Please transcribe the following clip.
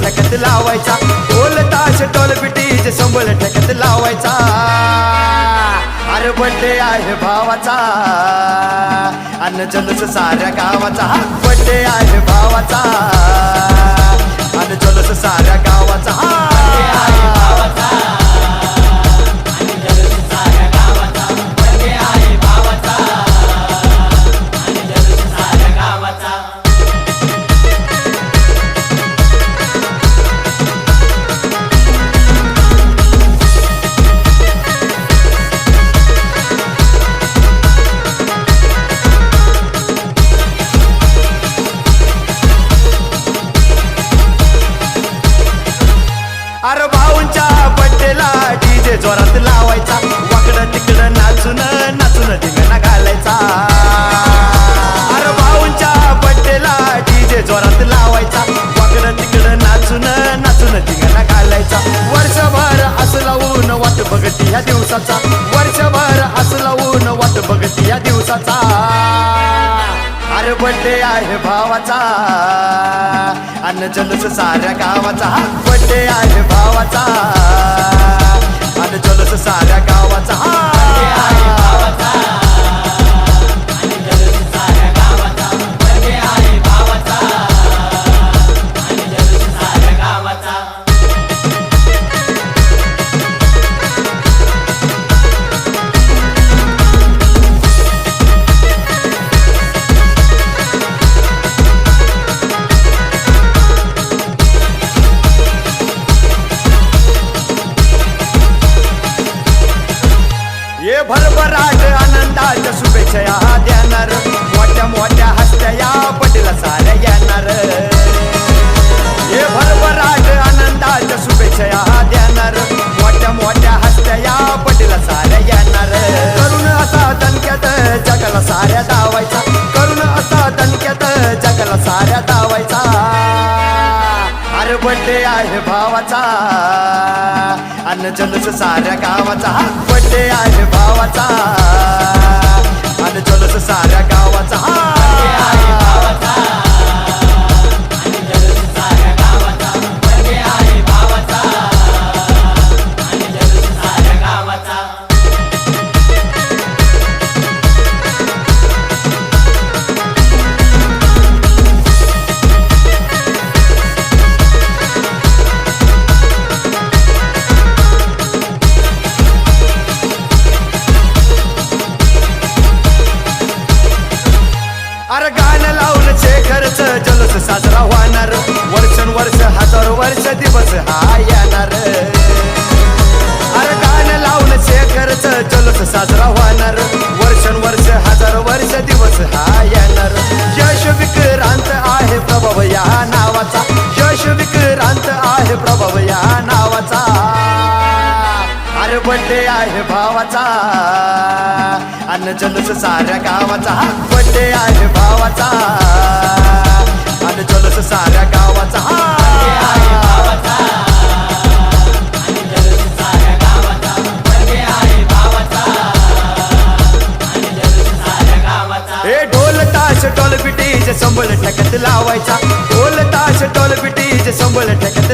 ठेकत लावायचा. ढोल ताश टोल पिटीज संबळ ठेकत लावायचा. अरे बड्डे आहे भावाचा. अन्न जलस साऱ्या गावाचा. बड्डे आहे भावाचा. अन्न जलस साऱ्या गावाचा. डीजे जोरात लावायचा. वाकड तिकड नाचून नाचून धिंगाणा घालायचा. अरे भाऊंच्या बड्डेला डीजे जोरात लावायचा. वाकड तिकड नाचून नाचून धिंगाणा घालायचा. वर्षभर असं लावून वाट बघती ह्या दिवसाचा. वर्षभर असं लावून वाट बघती ह्या दिवसाचा. अरे बड्डे आहे भावाचा. अन्न जलस साऱ्या गावाचा. बड्डे आहे भावाचा. आणि जलस साऱ्या गावाचा. हा! बड्डे आहे भावाचा. अन्न जलस साऱ्या गावाचा हा बड्डे आहे भावाचा. अन्न जलस साऱ्या गावाचा. हा बड्डे आहे भावाचा. अन्न जलस साऱ्या गावाचा. हा बड्डे आहे भावाचा. अन्न जलस साऱ्या गावाचा. हा. हे ढोल ताश टोल पिटी जे संबळ ठकत लावायचा. ढोल ताश टोल पिटी जे संबळ ठकत